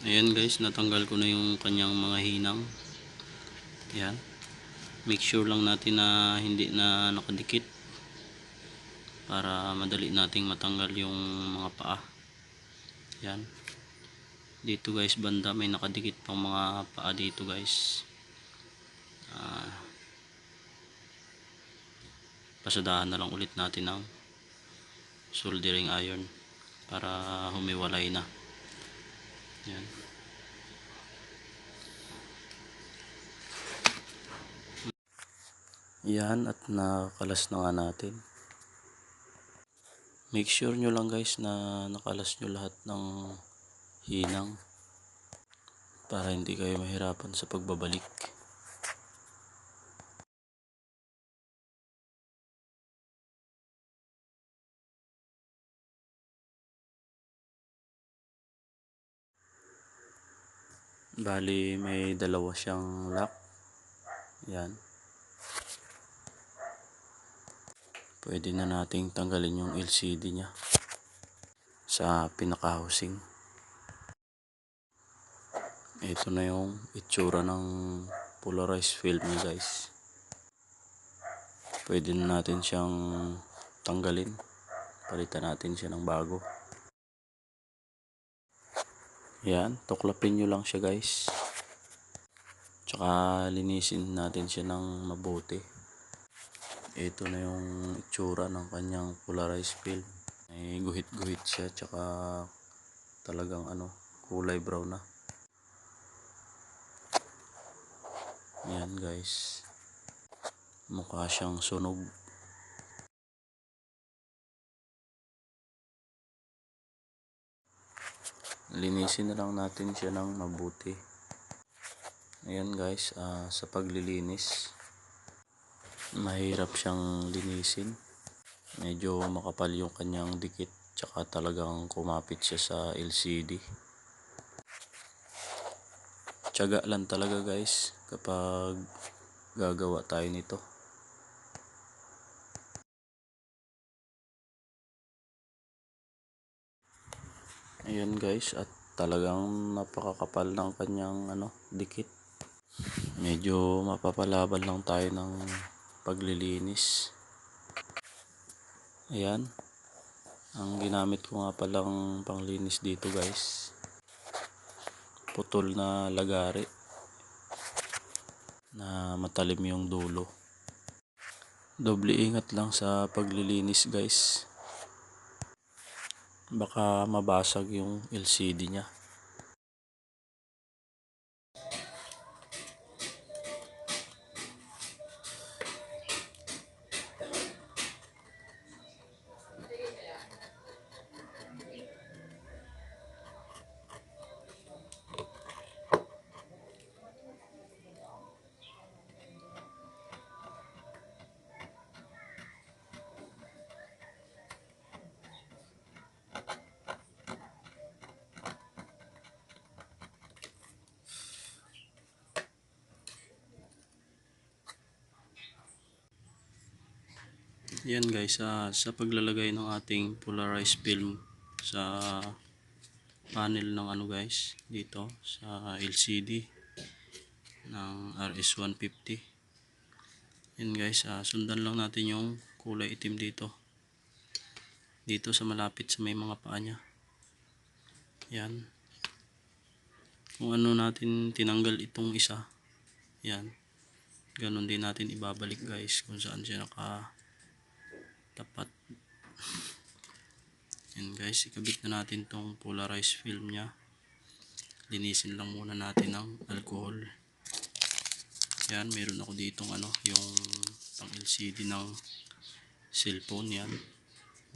Ayan guys, natanggal ko na yung kanyang mga hinang. Ayan. Make sure lang natin na hindi na nakadikit. Para madali nating matanggal yung mga paa. Ayan. Dito guys, banda may nakadikit pang mga paa dito guys. Ah, pasadahan na lang ulit natin ng soldering iron para humiwalay na. Yan. Yan at nakalas na nga natin. Make sure nyo lang guys na nakalas nyo lahat ng hinang para hindi kayo mahirapan sa pagbabalik. Bali may dalawa siyang lock. Yan. Pwede na nating tanggalin yung LCD niya sa pinaka-housing. Ito na yung itsura ng polarized film niya guys. Pwede na natin siyang tanggalin. Palitan natin siya ng bago. Yan, tuklapin nyo lang siya guys. Tsaka linisin natin siya ng mabuti. Ito na yung itsura ng kanyang polarized film. May guhit-guhit siya tsaka talagang ano, kulay brown na. Yan guys. Mukha siyang sunog. Linisin na lang natin siya ng mabuti. Ayan guys, ah, sa paglilinis, mahirap siyang linisin. Medyo makapal yung kanyang dikit, tsaka talagang kumapit siya sa LCD. Tiyaga lang talaga guys kapag gagawa tayo nito. Ayan guys, at talagang napakakapal ng kanyang ano, dikit. Medyo mapapalaban lang tayo ng paglilinis. Ayan. Ang ginamit ko nga palang panglinis dito guys. Putol na lagari. Na matalim yung dulo. Doble ingat lang sa paglilinis guys. Baka mabasag yung LCD niya. Yan guys, ah, sa paglalagay ng ating polarized film sa panel ng ano guys, dito sa LCD ng RS150. Yan guys, ah, sundan lang natin yung kulay itim dito. Dito sa malapit sa may mga paa niya. Yan. Kung ano natin tinanggal itong isa. Yan. Ganon din natin ibabalik guys kung saan siya naka tapat. Yan guys ikabit na natin tong polarized film nya linisin lang muna natin ng alcohol. Yan meron ako ditong ano yung pang LCD ng cellphone yan.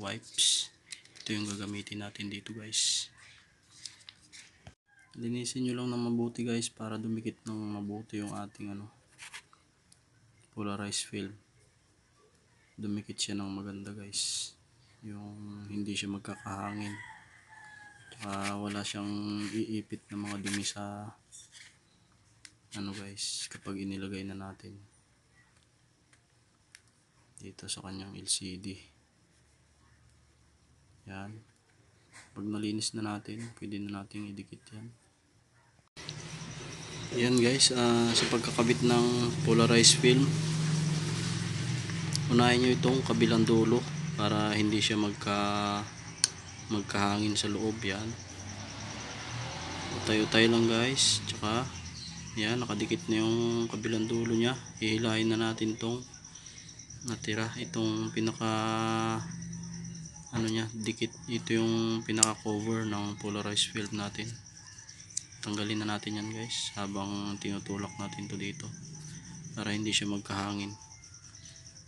Wipes. Ito yung gagamitin natin dito guys. Linisin nyo lang ng mabuti guys para dumikit ng mabuti yung ating ano polarized film dumikit siya ng maganda guys. Yung hindi siya magkakahangin. Tsaka wala siyang iipit na mga dumi sa ano guys kapag inilagay na natin. Dito sa kanyang LCD yan. Pag nalinis na natin pwede na natin idikit yan. Yan guys, ah, sa pagkakabit ng polarized film, unahin nyo itong kabilang dulo para hindi siya magka magkahangin sa loob yan. Utay-utay lang guys, tsaka yan, nakadikit na yung kabilang dulo niya. Ihilahin na natin tong natira, itong pinaka ano niya, dikit. Ito yung pinaka cover ng polarized film natin tanggalin na natin yan guys habang tinutulak natin to dito para hindi siya magkahangin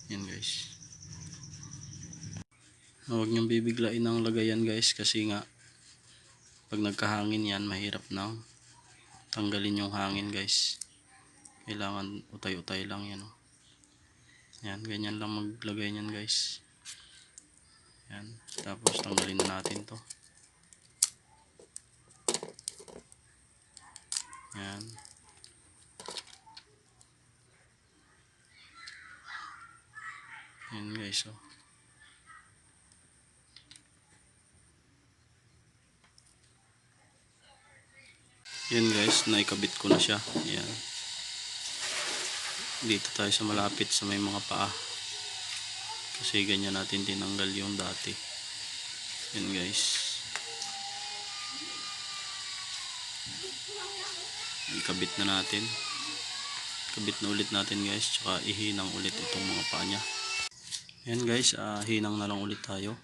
yan guys. Huwag niyong bibiglain ang lagayan guys kasi nga pag nagkahangin yan mahirap na. Tanggalin yung hangin guys. Kailangan utay-utay lang yan oh. yan ganyan lang maglagay niyan guys. Yan tapos tanggalin na natin to. Yan. Yan guys, oh. Yan guys, naikabit ko na siya. Yan. Dito tayo sa malapit sa may mga paa. Kasi ganyan natin tinanggal yung dati. Yan guys. ikabit na natin kabit na ulit natin guys tsaka ihinang ulit itong mga paa nya yan guys ah, hinang na lang ulit tayo.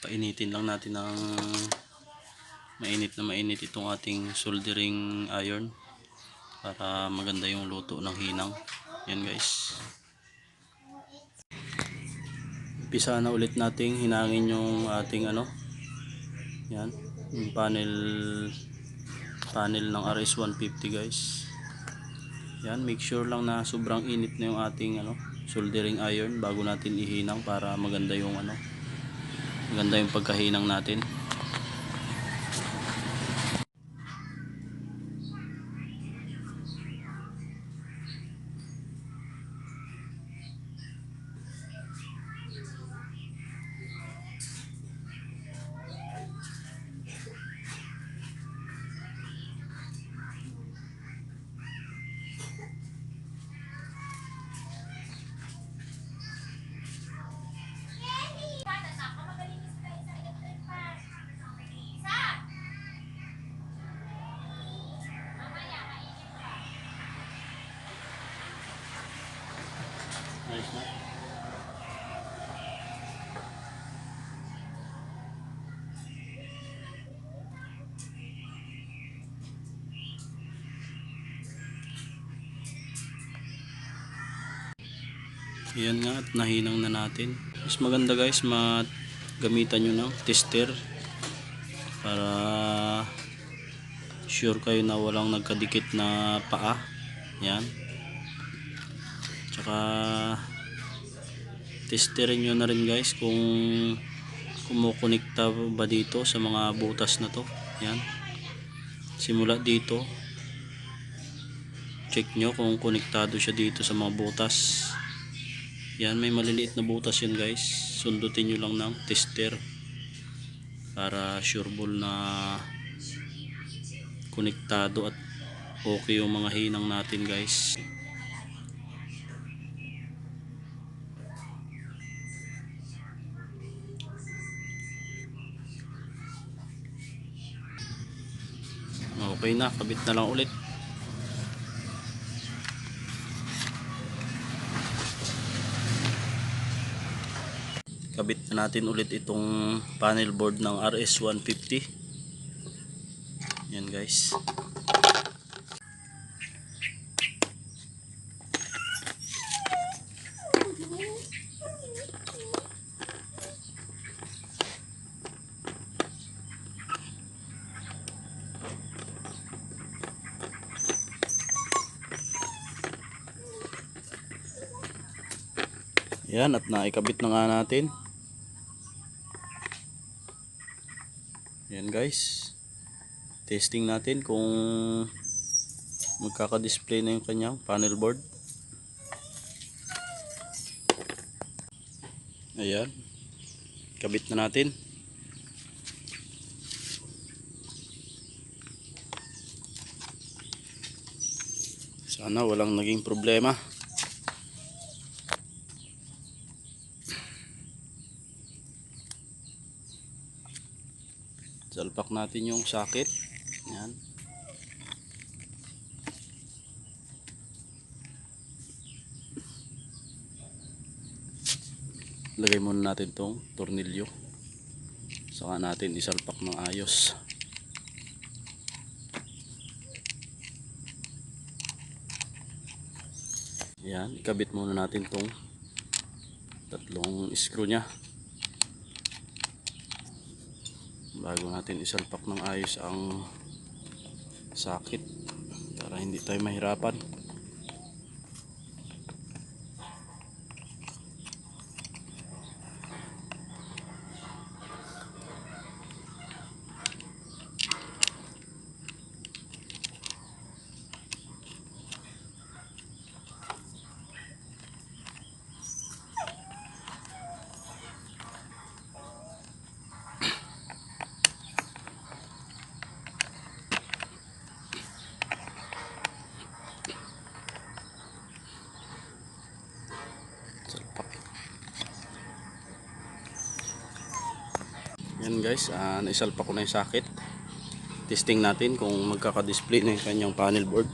Painitin lang natin ng mainit na mainit itong ating soldering iron para maganda yung luto ng hinang. Yan guys. Umpisa na ulit nating hinangin yung ating ano yan yung panel panel ng RS150 guys. Yan make sure lang na sobrang init na yung ating ano soldering iron bago natin ihinang para maganda yung ano maganda yung pagkahinang natin yan nga at nahinang na natin. Mas maganda guys magamitan nyo ng tester para sure kayo na walang nagkadikit na paa. Yan tsaka testerin nyo na rin guys kung kumukonekta ba dito sa mga butas na to. Yan simula dito check nyo kung konektado siya dito sa mga butas yan may maliliit na butas yan guys. Sundutin nyo lang ng tester para sureball na konektado at okay yung mga hinang natin guys. Okay na kabit na lang ulit kabit na natin ulit itong panel board ng RS150 yan guys. Yan at naikabit na nga natin yan guys. Testing natin kung magkaka-display na yung kanyang panel board. Ayan. Kabit na natin. Sana walang naging problema. Salpak natin yung sakit. Yan. Lagay muna natin tong tornilyo. Saka natin isalpak ng ayos. Yan, ikabit muna natin tong tatlong screw niya. Bago natin isalpak ng ayos ang sakit para hindi tayo mahirapan. Salpak. Yan guys, ah naisalpak ko na yung sakit. Testing natin kung magkaka-display na yung kanyang panel board.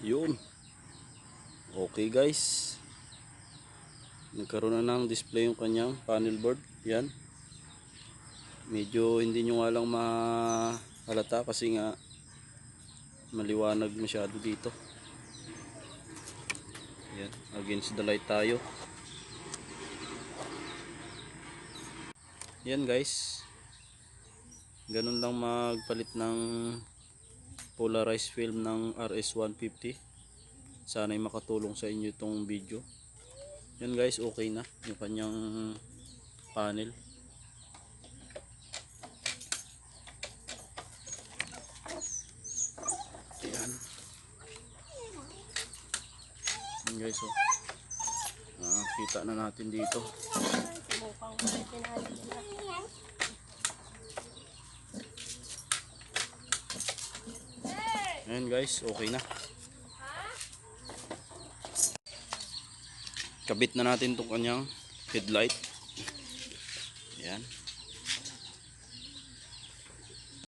Yun. Okay guys. Nagkaroon na ng display yung kanyang panel board. Yan. Medyo hindi nyo nga lang mahalata kasi nga maliwanag masyado dito. Yan. Against the light tayo. Yan guys. Ganun lang magpalit ng polarized film ng RS150 sana'y makatulong sa inyo itong video yan guys okay na yung kanyang panel yan yan guys oh nakakita na natin dito Ayan guys, okay na. Kabit na natin itong kanyang headlight.